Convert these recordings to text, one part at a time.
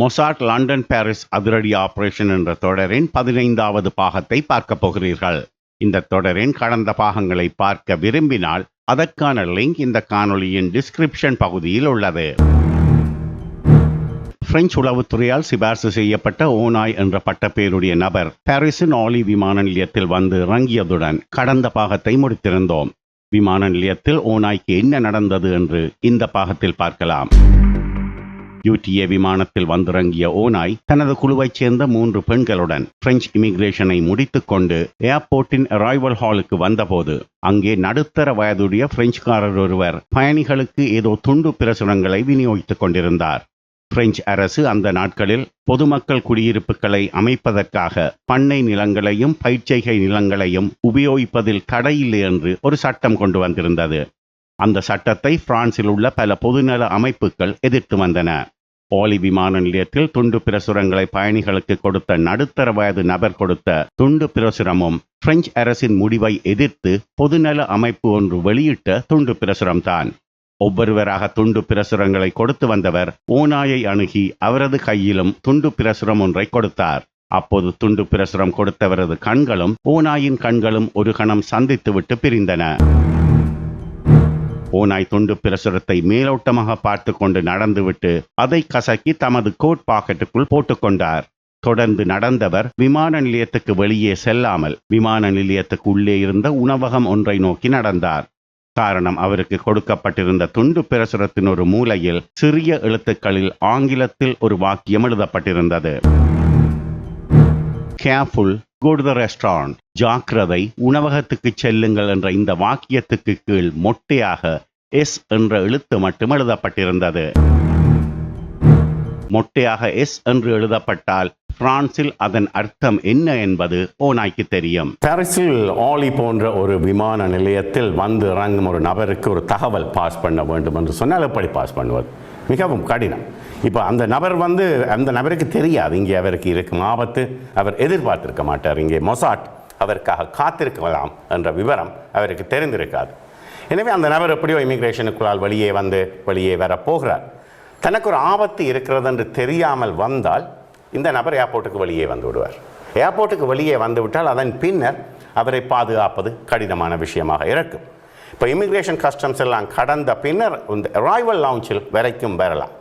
Mossad London Paris அதிரடி operation என்ற தொடரின் பதினைந்தாவது பாகத்தை பார்க்க போகிறீர்கள். இந்த தொடரின் கடந்த பாகங்களை பார்க்க விரும்பினால் அதற்கான லிங்க் இந்த காணொளியின் டிஸ்கிரிப்ஷன் பகுதியில் உள்ளது. பிரெஞ்சு உளவுத்துறையால் சிபார்சு செய்யப்பட்ட ஓனாய் என்ற பட்டப்பேருடைய நபர் பாரிஸின் ஆலி விமான நிலையத்தில் வந்து இறங்கியதுடன் கடந்த பாகத்தை முடித்திருந்தோம். விமான நிலையத்தில் ஓனாய்க்கு என்ன நடந்தது என்று இந்த பாகத்தில் பார்க்கலாம். யூடிஏ விமானத்தில் வந்திறங்கிய ஓனாய் தனது குழுவைச் சேர்ந்த மூன்று பெண்களுடன் பிரெஞ்சு இமிகிரேஷனை முடித்துக்கொண்டு ஏர்போர்ட்டின் அரைவல் ஹாலுக்கு வந்தபோது அங்கே நடுத்தர வயதுடைய பிரெஞ்சுக்காரர் ஒருவர் பயணிகளுக்கு ஏதோ துண்டு பிரசுரங்களை விநியோகித்துக் கொண்டிருந்தார். பிரெஞ்சு அரசு அந்த நாட்களில் பொதுமக்கள் குடியிருப்புகளை அமைப்பதற்காக பண்ணை நிலங்களையும் பயிற்சிகை நிலங்களையும் உபயோகிப்பதில் தடையில்லை என்று ஒரு சட்டம் கொண்டு வந்திருந்தது. அந்த சட்டத்தை பிரான்சில் உள்ள பல பொதுநல அமைப்புகள் எதிர்த்து வந்தன. ஓலி விமான நிலையத்தில் துண்டு பிரசுரங்களை பயணிகளுக்கு கொடுத்த நடுத்தர வயது நபர் கொடுத்த துண்டு பிரசுரமும் பிரெஞ்சு அரசின் முடிவை எதிர்த்து பொதுநல அமைப்பு ஒன்று வெளியிட்ட துண்டு பிரசுரம்தான். ஒவ்வொருவராக துண்டு பிரசுரங்களை கொடுத்து வந்தவர் ஓநாயை அணுகி அவரது கையிலும் துண்டு பிரசுரம் ஒன்றை கொடுத்தார். அப்போது துண்டு பிரசுரம் கொடுத்தவரது கண்களும் ஓநாயின் கண்களும் ஒரு கணம் சந்தித்துவிட்டு பிரிந்தன. ஓநாய் துண்டு பிரசுரத்தை மேலோட்டமாக பார்த்து கொண்டு நடந்துவிட்டு அதை கசக்கி தமது கோட் பாக்கெட்டுக்குள் போட்டுக்கொண்டார். தொடர்ந்து நடந்தவர் விமான நிலையத்துக்கு வெளியே செல்லாமல் விமான நிலையத்துக்கு உள்ளே இருந்த உணவகம் ஒன்றை நோக்கி நடந்தார். காரணம் அவருக்கு கொடுக்கப்பட்டிருந்த துண்டு பிரசுரத்தின் ஒரு மூலையில் சிறிய எழுத்துக்களில் ஆங்கிலத்தில் ஒரு வாக்கியம் எழுதப்பட்டிருந்தது. கேர்ஃபுல் go to ஜாக்கிரதை. உணவகத்துக்கு செல்லுங்கள் என்ற இந்த வாக்கியத்துக்கு கீழ் மொட்டையாக எஸ் என்ற எழுத்து மட்டும் எழுதப்பட்டிருந்தது. மொட்டையாக எஸ் என்று எழுதப்பட்டால் பிரான்சில் அதன் அர்த்தம் என்ன என்பது ஓனாய்க்கு தெரியும். பாரிஸில் ஆலி போன்ற ஒரு விமான நிலையத்தில் வந்து இறங்கும் ஒரு நபருக்கு ஒரு தகவல் பாஸ் பண்ண வேண்டும் என்று சொன்னால் எப்படி பாஸ் பண்ணுவது? மிகவும் கடினம். இப்போ அந்த நபர் வந்து அந்த நபருக்கு தெரியாது. இங்கே அவருக்கு இருக்கும் ஆபத்து. அவர் எதிர்பார்த்திருக்க மாட்டார். இங்கே மொசாட் அவருக்காக காத்திருக்கலாம் என்ற விவரம் அவருக்கு தெரிந்திருக்காது. எனவே அந்த நபர் எப்படியோ இமிக்ரேஷனுக்குள்ளால் வெளியே வந்து வெளியே வர போகிறார். தனக்கு ஒரு ஆபத்து இருக்கிறது என்று தெரியாமல் வந்தால் இந்த நபர் ஏர்போர்ட்டுக்கு வெளியே வந்து விடுவார். ஏர்போர்ட்டுக்கு வெளியே வந்துவிட்டால் அதன் பின்னர் அவரை பாதுகாப்பது கடினமான விஷயமாக இருக்கும். இப்போ இமிக்ரேஷன் கஸ்டம்ஸ் எல்லாம் கடந்த பின்னர் இந்த அரைவல் லான்ச்சில் வரைக்கும் வரலாம்.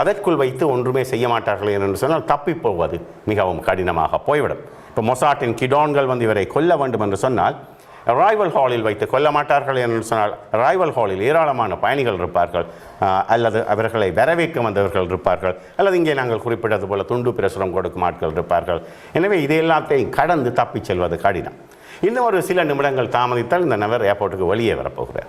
அதற்குள் வைத்து ஒன்றுமே செய்ய மாட்டார்கள் என்று சொன்னால் தப்பி போவது மிகவும் கடினமாக போய்விடும். இப்போ மொசாட்டின் கிடான்கள் வந்து இவரை கொல்ல வேண்டும் என்று சொன்னால் அரைவல் ஹாலில் வைத்து கொல்ல மாட்டார்கள் என்று சொன்னால் அரைவல் ஹாலில் ஏராளமான பயணிகள் இருப்பார்கள். அல்லது அவர்களை வரவேற்க வந்தவர்கள் இருப்பார்கள். அல்லது இங்கே நாங்கள் குறிப்பிட்டது போல துண்டு பிரசுரம் கொடுக்கும் ஆட்கள் இருப்பார்கள். எனவே இதையெல்லாத்தையும் கடந்து தப்பிச் செல்வது கடினம். இன்னும் ஒரு சில நிமிடங்கள் தாமதித்தால் இந்த நபர் ஏர்போர்ட்டுக்கு வெளியே வரப்போகிறார்.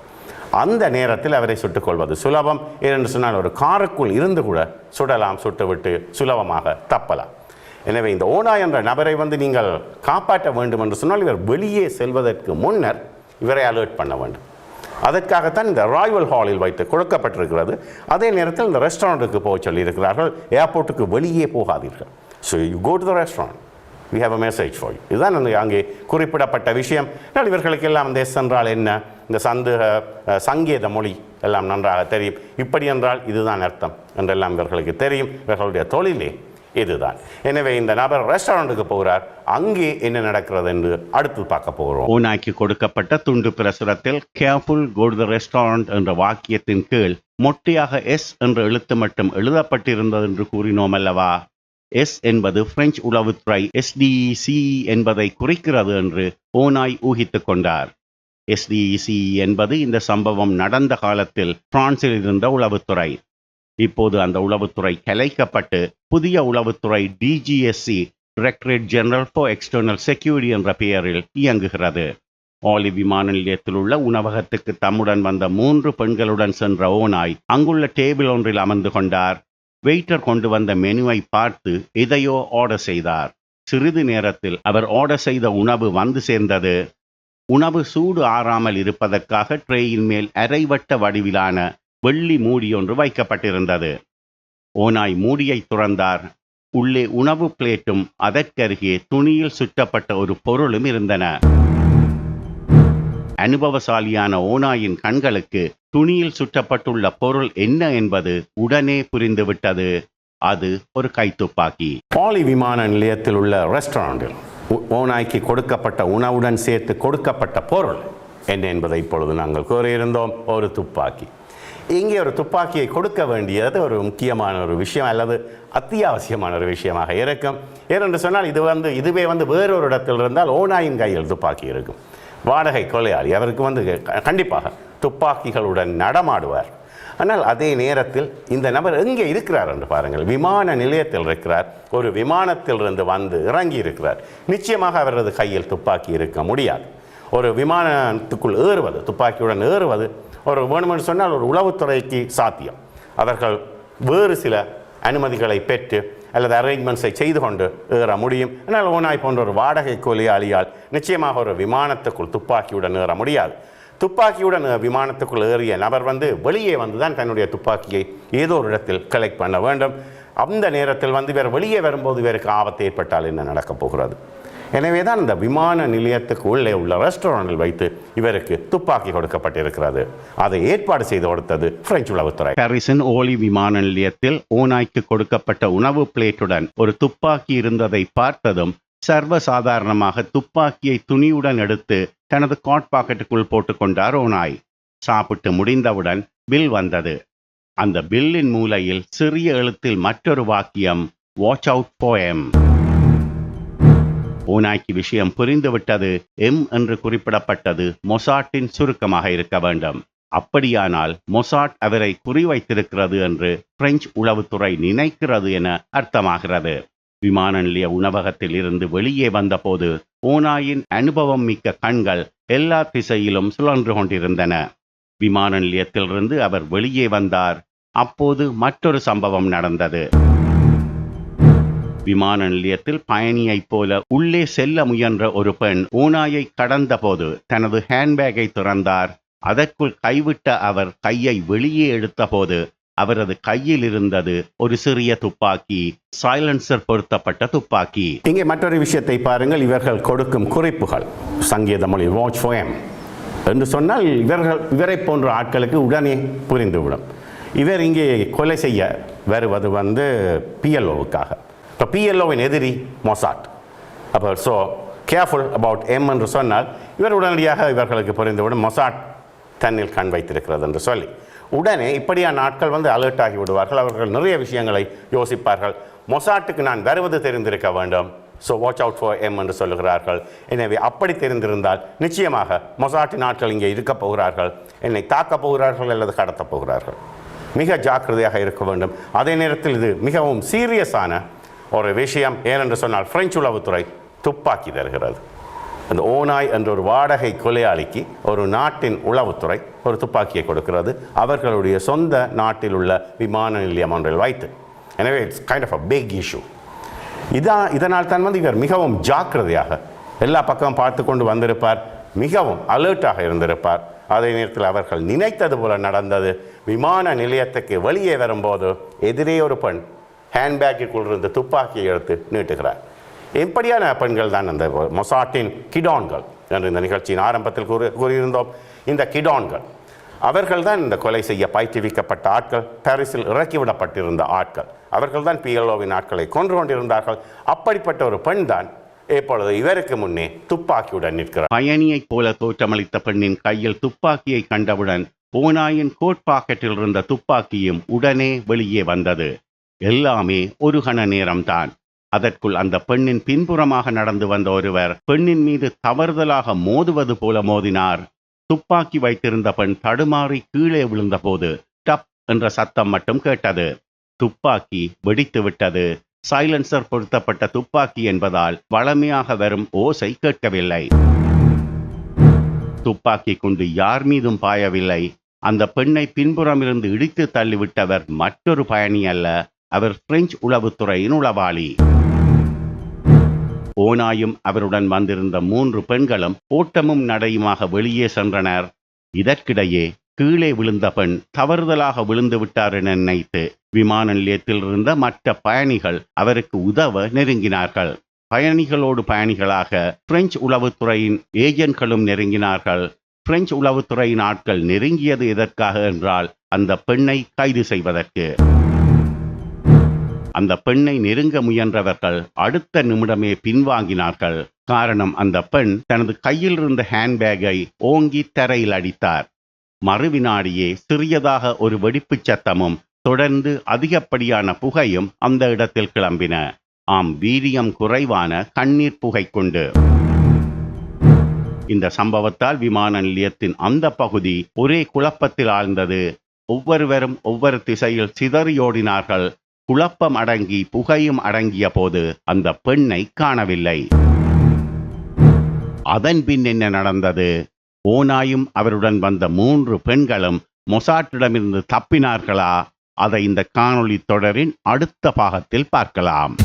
அந்த நேரத்தில் அவரை சுட்டுக்கொள்வது சுலபம். ஏனென்று சொன்னால் ஒரு காருக்குள் இருந்து கூட சுடலாம் சுட்டுவிட்டு சுலபமாக தப்பலாம். எனவே இந்த ஓனா என்ற நபரை வந்து நீங்கள் காப்பாற்ற வேண்டும் என்று சொன்னால் இவர் வெளியே செல்வதற்கு முன்னர் இவரை அலர்ட் பண்ண வேண்டும். அதற்காகத்தான் இந்த ராயல் ஹாலில் வைத்து கொடுக்கப்பட்டிருக்கிறது. அதே நேரத்தில் இந்த ரெஸ்டாரண்ட்டுக்கு போக சொல்லியிருக்கிறார்கள். ஏர்போர்ட்டுக்கு வெளியே போகாதீர்கள். So you go to the restaurant we have a message for you இதுதான் அந்த அங்கே குறிப்பிடப்பட்ட விஷயம். ஆனால் இவர்களுக்கு எஸ் என்றால் என்ன? இந்த சந்தேக சங்கேத மொழி எல்லாம் நன்றாக தெரியும். இப்படி என்றால் இதுதான் அர்த்தம் என்றெல்லாம் இவர்களுக்கு தெரியும். இவர்களுடைய தொழிலே இதுதான். எனவே இந்த நபர் ரெஸ்டாரண்ட்டுக்கு போகிறார். அங்கே என்ன நடக்கிறது என்று அடுத்து பார்க்க போகிறோம். ஊனாக்கி கொடுக்கப்பட்ட துண்டு பிரசுரத்தில் கேர்ஃபுல் கோட் த ரெஸ்டாரண்ட் என்ற வாக்கியத்தின் கீழ் மொட்டையாக எஸ் என்ற எழுத்து மட்டும் எழுதப்பட்டிருந்தது என்று கூறினோம் அல்லவா? எஸ் என்பது பிரெஞ்சு உளவுத்துறை எஸ்டிஇசி என்பதை குறிக்கிறது என்று ஓனாய் ஊகித்துக் கொண்டார். எஸ்டிஇசி என்பது இந்த சம்பவம் நடந்த காலத்தில் பிரான்சில் இருந்த உளவுத்துறை இப்போது அந்த உளவுத்துறை கலைக்கப்பட்டு புதிய உளவுத்துறை DGSC directorate general for external security என்ற பெயரில் இயங்குகிறது. ஆலி விமான நிலையத்தில் உள்ள உணவகத்துக்கு தம்முடன் வந்த மூன்று பெண்களுடன் சென்ற ஓனாய் அங்குள்ள டேபிள் ஒன்றில் அமர்ந்து கொண்டார். வெயிட்டர் கொண்டு வந்த மெனுவை பார்த்து எதையோ ஆர்டர் செய்தார். சிறிது நேரத்தில் அவர் ஆர்டர் செய்த உணவு வந்து சேர்ந்தது. உணவு சூடு ஆறாமல் இருப்பதற்காக ட்ரேயின் மேல் அரைவட்ட வடிவிலான வெள்ளி மூடி ஒன்று வைக்கப்பட்டிருந்தது. ஓனாய் மூடியை துறந்தார். உள்ளே உணவு பிளேட்டும் அதற்கருகே துணியில் சுற்றப்பட்ட ஒரு பொருளும் இருந்தன. அனுபவசாலியான ஓநாயின் கண்களுக்கு துணியில் சுற்றப்பட்டுள்ள பொருள் என்ன என்பது உடனே புரிந்துவிட்டது. அது ஒரு கைத்துப்பாக்கி. பாலி விமான நிலையத்தில் உள்ள ரெஸ்டாரண்டில் ஓனாய்க்கு ஓநாய்க்கு கொடுக்கப்பட்ட உணவுடன் சேர்த்து கொடுக்கப்பட்ட பொருள் என்ன என்பதை இப்பொழுது நாங்கள் கூறியிருந்தோம். ஒரு துப்பாக்கி. இங்கே ஒரு துப்பாக்கியை கொடுக்க வேண்டியது ஒரு முக்கியமான ஒரு விஷயம் அல்லது அத்தியாவசியமான ஒரு விஷயமாக இருக்கும். ஏனென்று சொன்னால் இது வந்து இதுவே வந்து வேறொரு இடத்தில் இருந்தால் ஓநாயின் கையில் துப்பாக்கி இருக்கும். வாடகை கொலையாளி. அவருக்கு வந்து கண்டிப்பாக துப்பாக்கிகளுடன் நடமாடுவார். ஆனால் அதே நேரத்தில் இந்த நபர் எங்கே இருக்கிறார் என்று பாருங்கள். விமான நிலையத்தில் இருக்கிறார். ஒரு விமானத்திலிருந்து வந்து இறங்கி இருக்கிறார். நிச்சயமாக அவரது கையில் துப்பாக்கி இருக்க முடியாது. ஒரு விமானத்துக்குள் ஏறுவது துப்பாக்கியுடன் ஏறுவது ஒரு வேணுமென்று சொன்னால் ஒரு உளவுத்துறைக்கு சாத்தியம். அவர்கள் வேறு சில அனுமதிகளை பெற்று அல்லது அரேஞ்ச்மெண்ட்ஸை செய்து கொண்டு ஏற முடியும். ஆனால் ஓனாய் போன்ற ஒரு வாடகை கொலையாளியால் நிச்சயமாக ஒரு விமானத்துக்குள் துப்பாக்கியுடன் ஏற முடியாது. துப்பாக்கியுடன் விமானத்துக்குள் ஏறிய நபர் வந்து வெளியே வந்து தான் தன்னுடைய துப்பாக்கியை ஏதோ ஒரு இடத்தில் கலெக்ட் பண்ண வேண்டும். அந்த நேரத்தில் வந்து இவர் வெளியே வரும்போது இவருக்கு ஆபத்து ஏற்பட்டால் என்ன நடக்கப் போகிறது? எனவே தான் இந்த விமான நிலையத்துக்கு உள்ளே உள்ள ரெஸ்டாரண்டில் வைத்து இவருக்கு துப்பாக்கி கொடுக்கப்பட்டிருக்கிறது. அதை ஏற்பாடு செய்து கொடுத்தது பிரெஞ்சு உளவுத்துறை. பாரிஸின் ஓலி விமான நிலையத்தில் ஓநாய்க்கு கொடுக்கப்பட்ட உணவு பிளேட்டுடன் ஒரு துப்பாக்கி இருந்ததை பார்த்ததும் சர்வசாதாரணமாக துப்பாக்கியை துணியுடன் எடுத்து தனது காட் பாக்கெட்டுக்குள் போட்டுக்கொண்டார் ஓநாய். சாப்பிட்டு முடிந்தவுடன் பில் வந்தது. அந்த பில்லின் மூலையில் சிறிய எழுத்தில் மற்றொரு வாக்கியம் வாட்ச் அவுட் போயம் ஓநாய்க்கு விஷயம் புரிந்துவிட்டது. எம் என்று குறிப்பிடப்பட்டது மொசாட்டின் சுருக்கமாக இருக்க வேண்டும். அப்படியானால் மொசாட் அவரை குறிவைத்திருக்கிறது என்று பிரெஞ்சு உளவுத்துறை நினைக்கிறது என அர்த்தமாகிறது. விமான நிலைய உணவகத்தில் இருந்து வெளியே வந்தபோது ஓனாயின் அனுபவம் மிக்க கண்கள் எல்லா திசையிலும் சுழன்று கொண்டிருந்தன. விமான நிலையத்திலிருந்து அவர் வெளியே வந்தார். அப்போது மற்றொரு சம்பவம் நடந்தது. விமான நிலையத்தில் பயணியைப் போல உள்ளே செல்ல முயன்ற ஒரு பெண் ஊனாயை கடந்தபோது தனது ஹேண்ட்பேக்கை திறந்தார். அதற்குள் கைவிட்ட அவர் கையை வெளியே எடுத்தபோது அவரது கையில் இருந்தது ஒரு சிறிய துப்பாக்கி சைலன்சர் பொருத்தப்பட்ட துப்பாக்கி. இங்கே மற்றொரு விஷயத்தை பாருங்கள். இவர்கள் கொடுக்கும் குறிப்புகள். சங்கீத மொழி வாட்ச் ஃபோயம் என்று சொன்னால் இவர்கள் இவரை போன்ற ஆட்களுக்கு உடனே புரிந்துவிடும். இவர் இங்கே கொலை செய்ய வருவது வந்து பிஎல்ஓவுக்காக இப்போ பிஎல்ஓவின் எதிரி மொசாட். அப்போ ஸோ கேர்ஃபுல் அபவுட் எம் என்று சொன்னால் இவர் உடனடியாக இவர்களுக்கு புரிந்துவிடும். மொசாட் தன்னில் கண் வைத்திருக்கிறது என்று சொல்லி. உடனே இப்படியான நாட்கள் வந்து அலர்ட் ஆகி விடுவார்கள். அவர்கள் நிறைய விஷயங்களை யோசிப்பார்கள். மொசாட்டுக்கு நான் வருவது தெரிந்திருக்க வேண்டும். So watch out for M என்று சொல்லுகிறார்கள். எனவே அப்படி தெரிந்திருந்தால் நிச்சயமாக மொசாட்டி நாட்கள் இங்கே இருக்கப் போகிறார்கள். என்னை தாக்கப் போகிறார்கள் அல்லது கடத்தப் போகிறார்கள். மிக ஜாக்கிரதையாக இருக்க வேண்டும். அதே நேரத்தில் இது மிகவும் சீரியஸான ஒரு விஷயம் ஏனென்று சொன்னால் பிரெஞ்சு உளவுத்துறை துப்பாக்கி தருகிறது. அந்த ஓநாய் என்ற ஒரு வாடகை கொலையாளிக்கு ஒரு நாட்டின் உளவுத்துறை ஒரு துப்பாக்கியை கொடுக்கிறது. அவர்களுடைய சொந்த நாட்டில் உள்ள விமான நிலையம் ஒன்றில் வைத்து. எனவே it's kind of a big issue இதான் இதனால் தான் வந்து இவர் மிகவும் ஜாக்கிரதையாக எல்லா பக்கமும் பார்த்து கொண்டு வந்திருப்பார். மிகவும் அலர்ட்டாக இருந்திருப்பார். அதே நேரத்தில் அவர்கள் நினைத்தது போல நடந்தது. விமான நிலையத்துக்கு வெளியே வரும்போது எதிரே ஒரு பெண் ஹேண்ட்பேக்கிற்குள் இருந்து துப்பாக்கியை எடுத்து நீட்டுகிறார். எப்படியான பெண்கள் தான் அந்த மொசாட்டின் கிடான்கள் என்று இந்த நிகழ்ச்சியின் ஆரம்பத்தில் கூறி கூறியிருந்தோம். இந்த கிடான்கள் அவர்கள் தான் இந்த கொலை செய்ய பயிற்றுவிக்கப்பட்ட ஆட்கள் பாரிஸில் இறக்கிவிடப்பட்டிருந்த ஆட்கள். அவர்கள் தான் பிஎல்ஓவின் ஆட்களை கொன்று கொண்டிருந்தார்கள். அப்படிப்பட்ட ஒரு பெண் தான் இப்பொழுது இவருக்கு முன்னே துப்பாக்கியுடன் நிற்கிறார். பயணியைப் போல தோற்றமளித்த பெண்ணின் கையில் துப்பாக்கியை கண்டவுடன் ஓநாயின் கோட் பாக்கெட்டில் இருந்த துப்பாக்கியும் உடனே வெளியே வந்தது. எல்லாமே ஒரு கண நேரம்தான். அதற்குள் அந்த பெண்ணின் பின்புறமாக நடந்து வந்த ஒருவர் பெண்ணின் மீது தவறுதலாக மோதுவது போல மோதினார். துப்பாக்கி வைத்திருந்த பெண் தடுமாறி கீழே விழுந்தபோது டப் என்ற சத்தம் மட்டும் கேட்டது. துப்பாக்கி வெடித்து விட்டது. சைலன்சர் பொருத்தப்பட்ட துப்பாக்கி என்பதால் வளமையாக வரும் ஓசை கேட்கவில்லை. துப்பாக்கி கொண்டு யார் மீதும் பாயவில்லை. அந்த பெண்ணை பின்புறமிருந்து இடித்து தள்ளிவிட்டவர் மற்றொரு பயணி அல்ல. அவர் பிரெஞ்சு உளவுத்துறையின் உளவாளி. ஓனாயும் அவருடன் வந்திருந்த மூன்று பெண்களும் ஓட்டமும் நடையுமாக வெளியே சென்றனர். இதற்கிடையே கீழே விழுந்த பெண் தவறுதலாக விழுந்து விட்டார் என நினைத்து விமான நிலையத்தில் இருந்த மற்ற பயணிகள் அவருக்கு உதவ நெருங்கினார்கள். பயணிகளோடு பயணிகளாக பிரெஞ்சு உளவுத்துறையின் ஏஜென்ட்களும் நெருங்கினார்கள். பிரெஞ்சு உளவுத்துறையின் ஆட்கள் நெருங்கியது எதற்காக என்றால் அந்த பெண்ணை கைது செய்வதற்கு. அந்த பெண்ணை நெருங்க முயன்றவர்கள் அடுத்த நிமிடமே பின்வாங்கினார்கள். காரணம் அந்த பெண் தனது கையில் இருந்த ஹேண்ட்பேக்கை ஓங்கி தரையில் அடித்தார். மறுவினாடியே சிறியதாக ஒரு வெடிப்புச் சத்தமும் தொடர்ந்து அதிகப்படியான புகையும் அந்த இடத்தில் கிளம்பின. ஆம் வீரியம் குறைவான கண்ணீர் புகை கொண்டு இந்த சம்பவத்தால் விமான நிலையத்தின் அந்த பகுதி ஒரே குழப்பத்தில் ஆழ்ந்தது. ஒவ்வொருவரும் ஒவ்வொரு திசையில் சிதறியோடினார்கள். குழப்பம் அடங்கி புகையும் அடங்கிய போது அந்த பெண்ணை காணவில்லை. அதன் பின் என்ன நடந்தது? ஓனாயும் அவருடன் வந்த மூன்று பெண்களும் மொசாட்டிடமிருந்து தப்பினார்களா? அதை இந்த காணொளி தொடரின் அடுத்த பாகத்தில் பார்க்கலாம்.